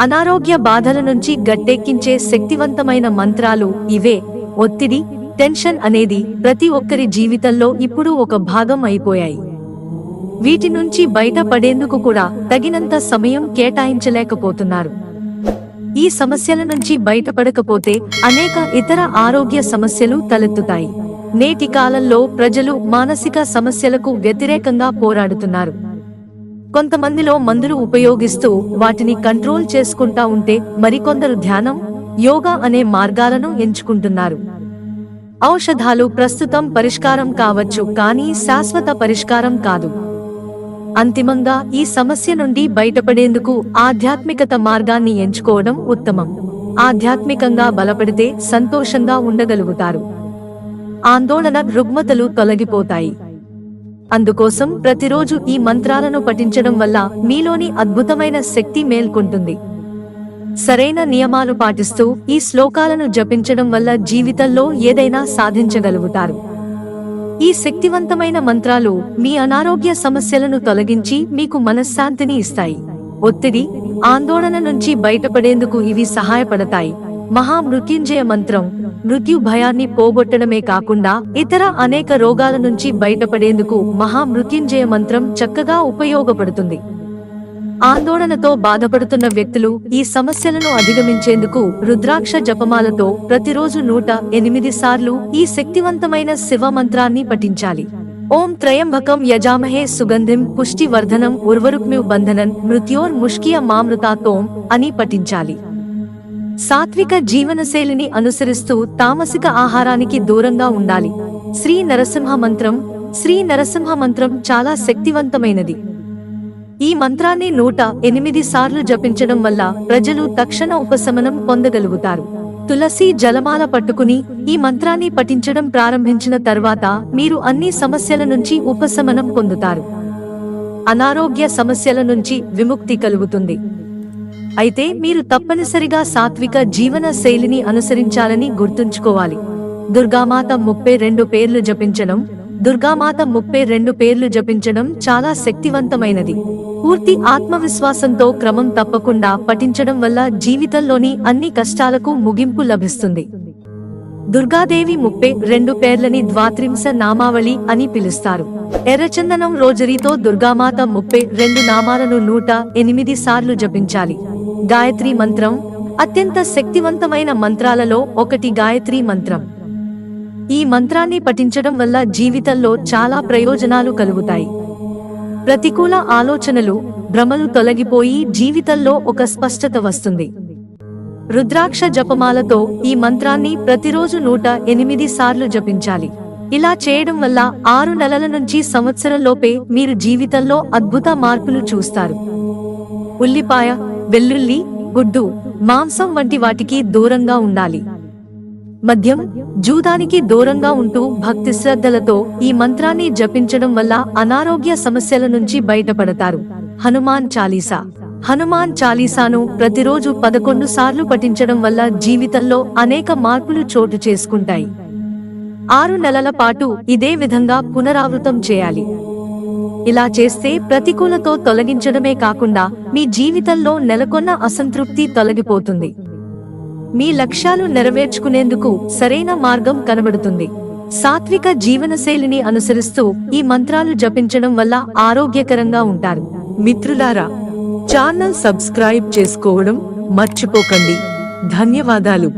అనారోగ్య బాధల నుంచి గట్టెక్కించే శక్తివంతమైన మంత్రాలు ఇవే. ఒత్తిడి టెన్షన్ అనేది ప్రతి ఒక్కరి జీవితంలో ఇప్పుడు ఒక భాగం అయిపోయాయి. వీటి నుంచి బయటపడేందుకు కూడా తగినంత సమయం కేటాయించలేకపోతున్నారు. ఈ సమస్యల నుంచి బయటపడకపోతే అనేక ఇతర ఆరోగ్య సమస్యలు తలెత్తుతాయి. నేటి కాలంలో ప్రజలు మానసిక సమస్యలకు వ్యతిరేకంగా పోరాడుతున్నారు. కొంతమందిలో మందులు ఉపయోగిస్తూ వాటిని కంట్రోల్ చేసుకుంటా ఉంటే మరికొందరు ధ్యానం యోగా అనే మార్గాలను ఎంచుకుంటున్నారు. ఔషధాలు ప్రస్తుతం పరిష్కారం కావచ్చు కానీ శాశ్వత పరిష్కారం కాదు. అంతిమంగా ఈ సమస్య నుండి బయటపడేందుకు ఆధ్యాత్మికత మార్గాన్ని ఎంచుకోవడం ఉత్తమం. ఆధ్యాత్మికంగా బలపడితే సంతోషంగా ఉండగలుగుతారు. ఆందోళన రుగ్మతలు తొలగిపోతాయి. అందుకోసం ప్రతిరోజు ఈ మంత్రాలను పఠించడం వల్ల మీలోని అద్భుతమైన శక్తి మేల్కొంటుంది. సరైన నియమాలు పాటిస్తూ ఈ శ్లోకాలను జపించడం వల్ల జీవితంలో ఏదైనా సాధించగలుగుతారు. ఈ శక్తివంతమైన మంత్రాలు మీ అనారోగ్య సమస్యలను తొలగించి మీకు మనశ్శాంతిని ఇస్తాయి. ఒత్తిడి ఆందోళన నుంచి బయటపడేందుకు ఇవి సహాయపడతాయి. మహామృత్యుంజయ మంత్రం మృత్యు భయాన్ని పోగొట్టడమే కాకుండా ఇతర అనేక రోగాల నుంచి బయటపడేందుకు మహామృత్యుంజయ మంత్రం చక్కగా ఉపయోగపడుతుంది. ఆందోళనతో బాధపడుతున్న వ్యక్తులు ఈ సమస్యలను అధిగమించేందుకు రుద్రాక్ష జపమాలతో ప్రతిరోజు నూట ఎనిమిది సార్లు ఈ శక్తివంతమైన శివ మంత్రాన్ని పఠించాలి. ఓం త్రయంబకం యజామహే సుగంధిం పుష్టివర్ధనం ఉర్వరుక్మ్యు బంధనన్ మృత్యోర్ ముష్కియ మామృతాతోం అని పఠించాలి. సాత్విక జీవనశైలిని అనుసరిస్తూ తామసిక ఆహారానికి దూరంగా ఉండాలి. శ్రీ నరసింహ మంత్రం శ్రీ నరసింహ మంత్రం చాలా శక్తివంతమైనది. ఈ మంత్రాన్ని నూట ఎనిమిది సార్లు జపించడం వల్ల ప్రజలు తక్షణ ఉపశమనం పొందగలుగుతారు. తులసి జలమాల పట్టుకుని ఈ మంత్రాన్ని పఠించడం ప్రారంభించిన తర్వాత మీరు అన్ని సమస్యల నుంచి ఉపశమనం పొందుతారు. అనారోగ్య సమస్యల నుంచి విముక్తి కలుగుతుంది. అయితే మీరు తప్పనిసరిగా సాత్విక జీవన శైలిని అనుసరించాలని గుర్తుంచుకోవాలి. దుర్గామాత ముప్పై రెండు పేర్లు జపించడం దుర్గామాత ముప్పై రెండు పేర్లు జపించడం చాలా శక్తివంతమైనది. పూర్తి ఆత్మవిశ్వాసంతో క్రమం తప్పకుండా పఠించడం వల్ల జీవితంలోని అన్ని కష్టాలకు ముగింపు లభిస్తుంది. దుర్గాదేవి ముప్పై రెండు పేర్లని ద్వాత్రింశ నామావళి అని పిలుస్తారు. ఎర్రచందనం రోజరీతో దుర్గామాత ముప్పై రెండు నామాలను నూట ఎనిమిది సార్లు జపించాలి. గాయత్రి మంత్రం అత్యంత శక్తివంతమైన మంత్రాలలో ఒకటి గాయత్రి మంత్రం. ఈ మంత్రాన్ని పఠించడం వల్ల జీవితంలో చాలా ప్రయోజనాలు కలుగుతాయి. ప్రతికూల ఆలోచనలు భ్రమలు తొలగిపోయి జీవితంలో ఒక స్పష్టత వస్తుంది. రుద్రాక్ష జపమాలతో ఈ మంత్రాన్ని ప్రతిరోజు నూట ఎనిమిది సార్లు జపించాలి. ఇలా చేయడం వల్ల ఆరు నెలల నుంచి సంవత్సరంలోపే మీరు జీవితంలో అద్భుత మార్పులు చూస్తారు. ఉల్లిపాయ వెల్లుల్లి గుడ్డు మాంసం వంటి వాటికి దూరంగా ఉండాలి. మద్యం జూదానికి దూరంగా ఉంటూ భక్తి శ్రద్ధలతో ఈ మంత్రాన్ని జపించడం వల్ల అనారోగ్య సమస్యల నుంచి బయటపడతారు. హనుమాన్ చాలీసా. హనుమాన్ చాలీసాను ప్రతిరోజు పదకొండు సార్లు పఠించడం వల్ల జీవితంలో అనేక మార్పులు చోటు చేసుకుంటాయి. ఆరు నెలల పాటు ఇదే విధంగా పునరావృతం చేయాలి. ఇలా చేస్తే ప్రతికూలతో తొలగించడమే కాకుండా మీ జీవితంలో నెలకొన్న అసంతృప్తి తొలగిపోతుంది. మీ లక్ష్యాలు నెరవేర్చుకునేందుకు సరైన మార్గం కనబడుతుంది. సాత్విక జీవనశైలిని అనుసరిస్తూ ఈ మంత్రాలు జపించడం వల్ల ఆరోగ్యకరంగా ఉంటారు. మిత్రులారా ఛానల్ సబ్స్క్రైబ్ చేసుకోవడం మర్చిపోకండి. ధన్యవాదాలు.